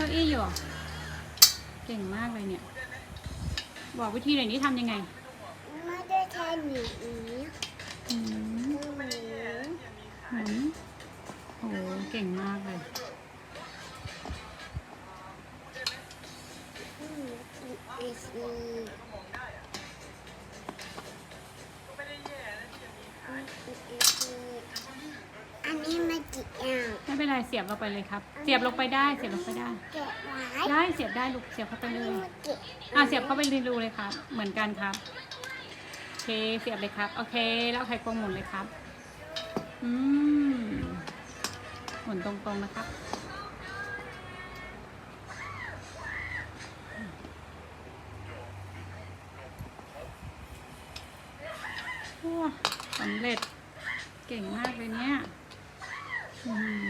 เหรอเก่งมากเลยเนี่ย บอกวิธีหน่อยนี้ทำยังไง ไม่ได้แค่หนีอืมคือหมูหมุนโอ้เก่งมากเลยอืมอีกอีกอันนี้มากี่อย่าง ไม่ เป็นไรเสียบลงไปเลยครับ เสียบลงไปได้ เสียบลงไปได้ เก็บไว้ได้เสียบได้ลูกเสียบเข้าไปอันเลนี้ยมาเก็บอะเสียบเข้าไปในรูเลยครับ เหมือนกันครับ โอเคเสียบเลยครับ โอเค แล้วเอาไข่กวงหมุนเลยครับ อืมหมุนตรงๆนะครับ ว้าสำเร็จเก่งมากเลยเนี่ย อืม